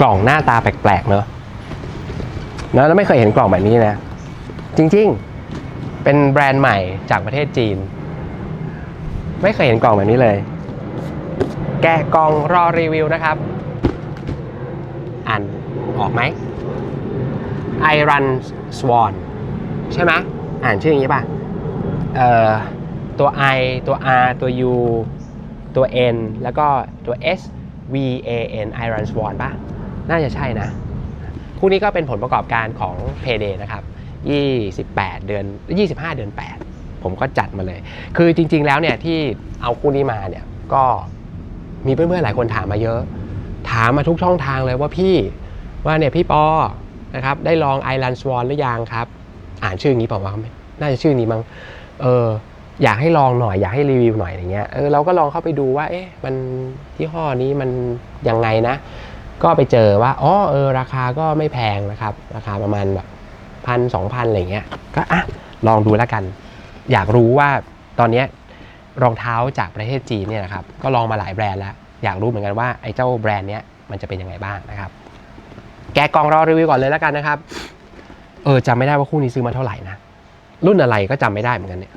กล่องหน้าตาแปลกๆเนอะนะแล้วไม่เคยเห็นกล่องแบบนี้นะ จริงๆ เป็นแบรนด์ใหม่จากประเทศจีน ไม่เคยเห็นกล่องแบบนี้เลย แกะกล่องรอรีวิวนะครับ อ่านออกไหม I run swan ใช่ไหมอ่านชื่ออย่างนี้ป่ะเอ่อตัว I ตัว R ตัว U ตัว N แล้วก็ตัว S V A N I run swan ป่ะ น่าจะใช่นะ คู่นี้ก็เป็นผลประกอบการของ Payday นะครับ 28 เดือน 25 เดือน 8 ผมก็จัดมาเลย คือจริง ๆ แล้วเนี่ยที่เอาคู่นี้มาเนี่ยก็มีเพื่อนๆหลายคนถามมาเยอะ ถามมาทุกช่องทางเลยว่าพี่ว่าเนี่ยพี่ปอนะครับได้ลอง I run swan หรือยังครับ อ่านชื่ออนี้เปล่าวะน่าจะชื่อนี้มั้งเอออยากให้ลองหน่อยอยากให้รีวิวหน่อยอย่างเงี้ยเออเราก็ลองเข้าไปดูว่าเอ๊ะมันยี่ห้อนี้มันยังไงนะ ก็ไปเจอว่าอ๋อเออราคาก็ไม่แพงนะครับ ราคาประมาณแบบพันสองพันอะไรเงี้ยก็อะลองดูแล้วกัน อยากรู้ว่าตอนนี้รองเท้าจากประเทศจีนเนี่ยนะครับก็ลองมาหลายแบรนด์แล้ว อยากรู้เหมือนกันว่าไอ้เจ้าแบรนด์เนี้ยมันจะเป็นยังไงบ้างนะครับ แกกองรอรีวิวก่อนเลยแล้วกันนะครับเออจำไม่ได้ว่าคู่นี้ซื้อมาเท่าไหร่นะรุ่นอะไรก็จำไม่ได้เหมือนกันเนี่ย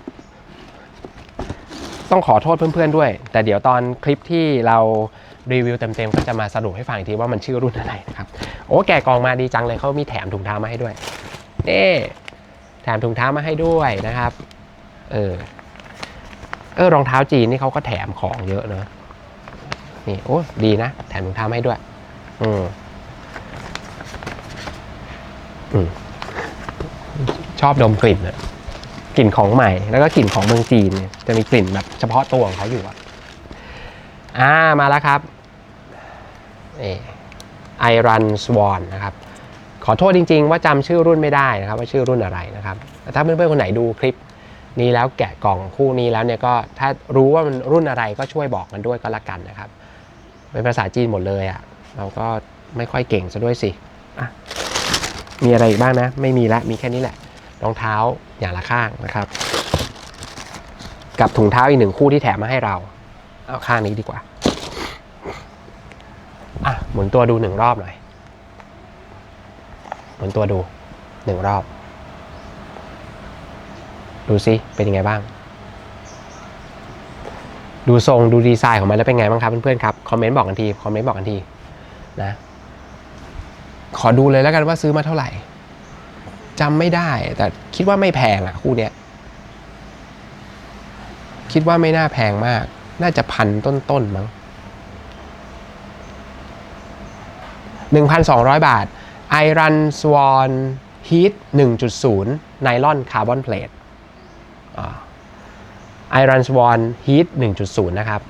ต้องขอโทษเพื่อนๆด้วย แต่เดี๋ยวตอนคลิปที่เรา รีวิวเต็มๆ ก็จะมาสรุปให้ฟังอีกทีว่ามันชื่อรุ่นอะไรนะครับ โอ้แกะกล่องมาดีจังเลยเขามีแถมถุงเท้ามาให้ด้วยเอ๊แถมถุงเท้ามาให้ด้วยนะครับ เออ เออรองเท้าจีนนี่เขาก็แถมของเยอะเนอะนี่โอ้ดีนะ แถมถุงเท้ามาให้ด้วย อืมอืมชอบดมกลิ่นอะกลิ่นของใหม่แล้วก็กลิ่นของเมืองจีนเนี่ยจะมีกลิ่นแบบเฉพาะตัวของเขาอยู่อะ อ่ามาแล้วครับนี่ไอรันสวอนนะครับขอโทษจริง ๆ ว่าจำชื่อรุ่นไม่ได้นะครับ ว่าชื่อรุ่นอะไรนะครับแต่ถ้าเพื่อนๆคนไหนดูคลิปนี้แล้วแกะกล่องคู่นี้แล้วเนี่ยก็ถ้ารู้ว่ามันรุ่นอะไรก็ช่วยบอกกันด้วยก็แล้วกันนะครับ เป็นภาษาจีนหมดเลยอะ่ะเราก็ไม่ค่อยเก่งซะด้วยสิมีอะไรอีกบ้างนะ ไม่มีละมีแค่นี้แหละรองเท้าอย่างละข้างนะครับ กับถุงเท้าอีกหนึ่งคู่ที่แถมมาให้เรา เอาข้างนี้ดีกว่า อะหมุนตัวดูหนึ่งรอบหน่อย หมุนตัวดูหนึ่งรอบ ดูซิเป็นยังไงบ้าง ดูทรงดูดีไซน์ของมันแล้วเป็นไงบ้างครับเพื่อนๆครับคอมเมนต์บอกกันทีคอมเมนต์บอกกันทีนะขอดูเลยแล้วกันว่าซื้อมาเท่าไหร่จำไม่ได้ แต่คิดว่าไม่แพงอะคู่เนี้ย คิดว่าไม่น่าแพงมาก น่าจะพันต้นๆมั้ง 1,200 บาท i run swan heat 1.0 ไนลอนคาร์บอนเพลท i run swan heat 1.0 นะครับ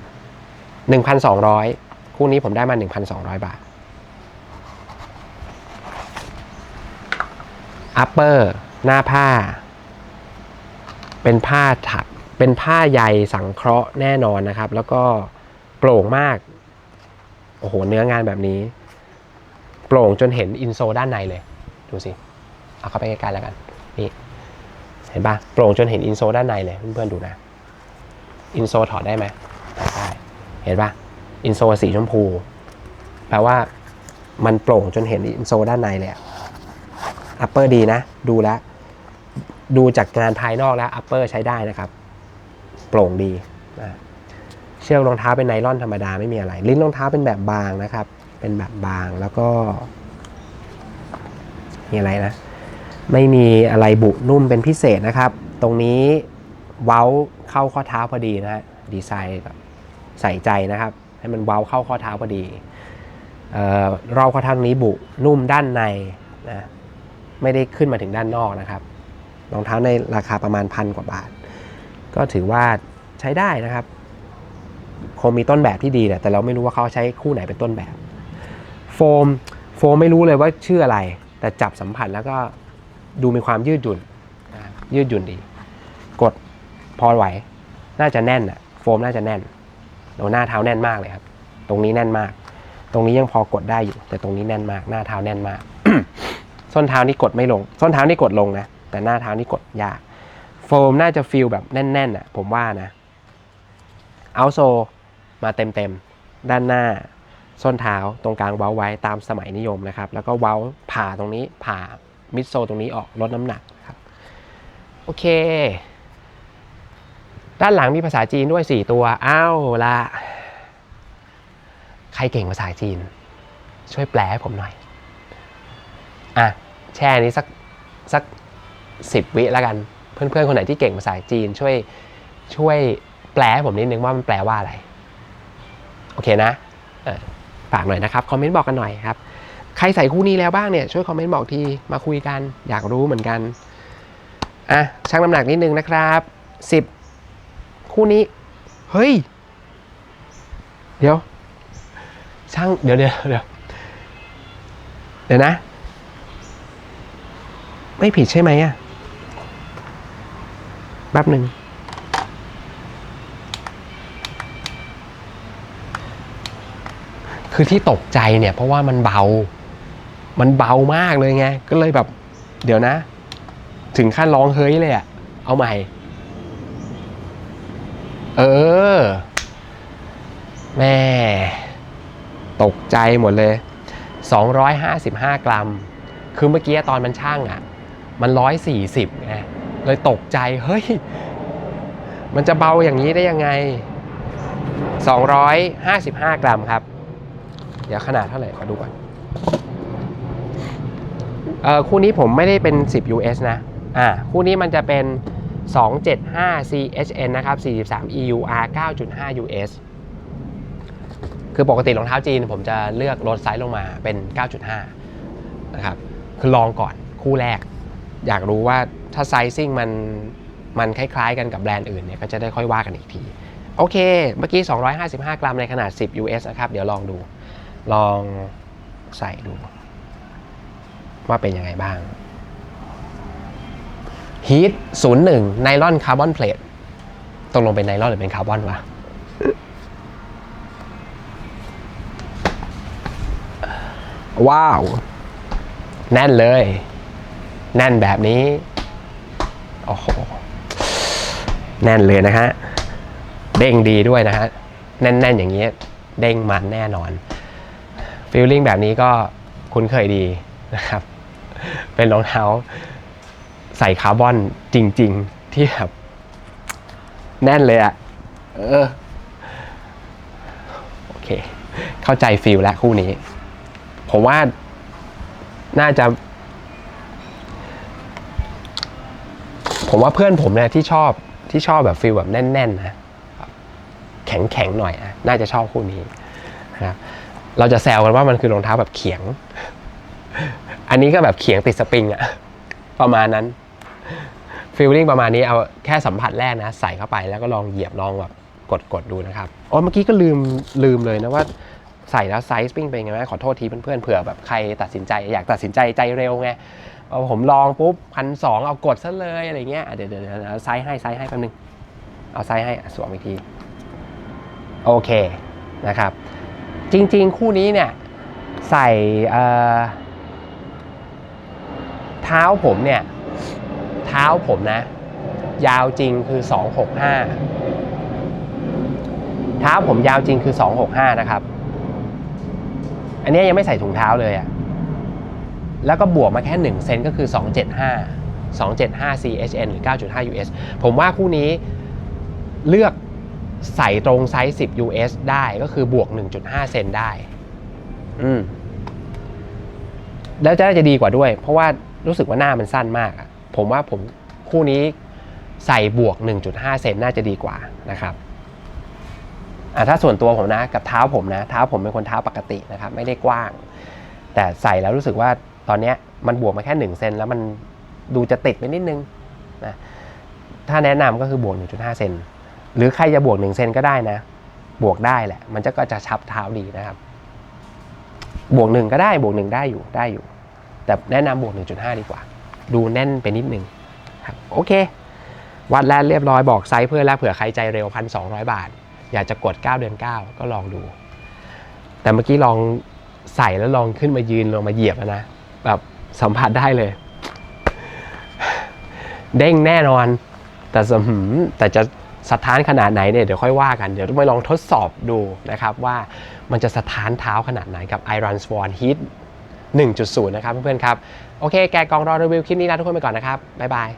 1,200 คู่นี้ผมได้มา 1,200 บาท upper หน้าผ้า เป็นผ้าถัก เป็นผ้าใยสังเคราะห์แน่นอนนะครับ แล้วก็โปร่งมาก โอ้โห เนื้องานแบบนี้ ปร่งจนเห็นอินโซด้านในเลย ดูสิ เอาเข้าไปใกล้ๆแล้วกัน นี่ เห็นปะโปร่งจนเห็นอินโซด้านในเลยเพื่อนๆดูนะ อินโซถอดได้ไหมได้ เห็นปะอินโซสีชมพู แปลว่ามันโปร่งจนเห็นอินโซด้านในเลยอัปเปอร์ดีนะ ดูแล้วดูจากงานภายนอกแล้วอัปเปอร์ใช้ได้นะครับ โปร่งดีนะเชือกรองเท้าเป็นไนล่อนธรรมดาไม่มีอะไร ลิ้นรองเท้าเป็นแบบบางนะครับ เป็นแบบบางแล้วก็ มีอะไรนะ ไม่มีอะไรบุนุ่มเป็นพิเศษนะครับ ตรงนี้เว้าเข้าข้อเท้าพอดีนะฮะดีไซน์แบบใส่ใจนะครับ ให้มันเว้าเข้าข้อเท้าพอดีเอ่อรอบข้อเท้างนี้บุนุ่มด้านในนะไม่ได้ขึ้นมาถึงด้านนอกนะครับรองเท้าในราคาประมาณพันกว่าบาท ก็ถือว่าใช้ได้นะครับ คงมีต้นแบบที่ดีแหละแต่เราไม่รู้ว่าเขาใช้คู่ไหนเป็นต้นแบบ มโฟมไม่รู้เลยว่าชื่ออะไร แต่จับสัมผัสแล้วก็ดูมีความยืดหยุ่นยืดหยุ่นดี กดพอไหว น่าจะแน่นอะโฟมน่าจะแน่นโหน้าเท้าแน่นมากเลยครับ ตรงนี้แน่นมาก ตรงนี้ยังพอกดได้อยู่ แต่ตรงนี้แน่นมาก หน้าเท้าแน่นมาก ส้นเท้านี่กดไม่ลง ส้นเท้านี่กดลงนะ แต่หน้าเท้านี่กดยาก โฟมน่าจะฟีลแบบแน่นๆอะ ผมว่านะ เอาโซมาเต็มๆ ด้านหน้า ส้นเท้าตรงกลางเว้าไว้ตามสมัยนิยมนะครับ แล้วก็เว้าผ่าตรงนี้ผ่ามิดโซตรงนี้ออกลดน้ำหนักครับโอเค ด้านหลังมีภาษาจีนด้วย 4 ตัวอ้าวละใครเก่งภาษาจีน ช่วยแปลให้ผมหน่อยอะแช่นี้สักสักสิบวิแล้วกัน เพื่อนๆคนไหนที่เก่งภาษาจีนช่วยช่วยแปลให้ผมนิดนึงว่ามันแปลว่าอะไร โอเคนะเออ ฝากหน่อยนะครับคอมเมนต์บอกกันหน่อยครับใครใส่คู่นี้แล้วบ้างเนี่ยช่วยคอมเมนต์บอกทีมาคุยกัน อยากรู้เหมือนกันอะชั่งน้ำหนักนิดนึงนะครับสิบคู่นี้เฮ้ยเดี๋ยวช่างเดี๋ยวเดี๋ยวเดี๋ยวเดี๋ยวนะ ไม่ผิดใช่ไหมอะแป๊บหนึ่ง คือที่ตกใจเนี่ยเพราะว่ามันเบา มันเบามากเลยไง ก็เลยแบบ เดี๋ยวนะ ถึงขั้นร้องเฮ้ยเลยอะเอาใหม่ เออ แม่ ตกใจหมดเลย 255 กรัม คือเมื่อกี้ตอนมันช่างอะ่ะ มัน 140ไงเลยตกใจ เฮ้ย มันจะเบาอย่างนี้ได้ยังไง 255 กรัมครับ เดี๋ยวขนาดเท่าไหร่ขอดูก่อนเอ่อคู่นี้ผมไม่ได้เป็น 10 US นะอ่าคู่นี้มันจะเป็น 275 CHN นะครับ 43 EUR 9.5 US คือปกติรองเท้าจีนผมจะเลือกลดไซส์ลงมาเป็น 9.5 นะครับ คือลองก่อนคู่แรก อยากรู้ว่าถ้าไซซิ่งมันมันคล้ายๆกันกับแบรนด์อื่นเนี่ยก็จะได้ค่อยว่ากันอีกที โอเค เมื่อกี้ 255 กรัมในขนาด 10 US นะครับ เดี๋ยวลองดู ลองใส่ดู ว่าเป็นยังไงบ้างฮีท01 ไนลอนคาร์บอนเพลทตกลงเป็นไนลอนหรือเป็นคาร์บอนวะว้าว แน่นเลย แน่นแบบนี้ โอ้โห แน่นเลยนะฮะ เด้งดีด้วยนะฮะ แน่น ๆ อย่างนี้เด้งมันแน่นอน ฟีลลิ่งแบบนี้ก็คุ้นเคยดีนะครับ เป็นรองเท้าใส่คาร์บอนจริง ๆ ที่แบบแน่นเลยอะเออ โอเค เข้าใจฟีลแล้วคู่นี้ ผมว่าน่าจะ ผมว่าเพื่อนผมเนี่ยที่ชอบที่ชอบแบบฟีลแบบแน่น ๆ นะ แข็ง ๆ หน่อยอะน่าจะชอบคู่นี้นะครับ เราจะแซวกันว่ามันคือรองเท้าแบบเขียง อันนี้ก็แบบเขียงติดสปริงอะประมาณนั้นฟีลลิ่งประมาณนี้เอาแค่สัมผัสแรกนะ ใส่เข้าไปแล้วก็ลองเหยียบลองแบบกดกดๆดูนะครับอ๋อเมื่อกี้ก็ลืมลืมเลยนะว่าใส่แล้วไซส์ปิ้งเป็นไงไหมขอโทษทีเพื่อนๆเผื่อแบบใครตัดสินใจอยากตัดสินใจใจเร็วไงเอาผมลองปุ๊บพันสองเอากดซะเลยอะไรเงี้ยเดี๋ยวเดี๋ยวไซส์ให้ไซส์ให้แป๊บนึงเอาไซส์ให้สวมอีกที โอเคนะครับ จริง ๆ คู่นี้เนี่ยใส่เท้าผมเนี่ยเท้าผมนะ ยาวจริงคือ 265 เท้าผมยาวจริงคือ 265 นะครับ อันนี้ยังไม่ใส่ถุงเท้าเลยอะแล้วก็บวกมาแค่ 1 เซนก็คือ 275 275 CHN หรือ 9.5 US ผมว่าคู่นี้เลือก ใส่ตรงไซส์ 10 US ได้ก็คือบวก 1.5 เซนได้ อืม แล้วจะน่าจะดีกว่าด้วย เพราะว่ารู้สึกว่าหน้ามันสั้นมากอะผมว่าผมคู่นี้ใส่บวก 1.5 เซนน่าจะดีกว่านะครับอะถ้าส่วนตัวผมนะกับเท้าผมนะ เท้าผมเป็นคนเท้าปกตินะครับ ไม่ได้กว้าง แต่ใส่แล้วรู้สึกว่าตอนเนี้ยมันบวกมาแค่ 1 เซนแล้วมันดูจะติดไปนิดนึงนะถ้าแนะนำก็คือบวก 1.5 เซน หรือใครจะบวก1เซนก็ได้นะ บวกได้แหละ มันจะก็จะชับเท้าดีนะครับ บวกหนึ่งก็ได้บวกหนึ่งได้อยู่ได้อยู่ แต่แนะนำบวก 1.5 ดีกว่า ดูแน่นไปนิดนึงครับโอเค วัดแล้วเรียบร้อยบอกไซส์เพื่อแล้วเผื่อใครใจเร็วพันสองบาท อยากจะกด 9 เดือน 9 ก็ลองดู แต่เมื่อกี้ลองใส่แล้วลองขึ้นมายืนลงมาเหยียบอะนะแบบสัมผัสได้เลย เด้งแน่นอน แต่สมหืมแต่จะ สถานขนาดไหนเนี่ยเดี๋ยวค่อยว่ากัน เดี๋ยวต้องไปลองทดสอบดูนะครับว่ามันจะสถานเท้าขนาดไหนกับ Iron Swan Heat 1.0 นะครับเพื่อนๆครับ โอเค แกกองรอรีวิวคลิปนี้ลาทุกคนไปก่อนนะครับ บ๊ายบาย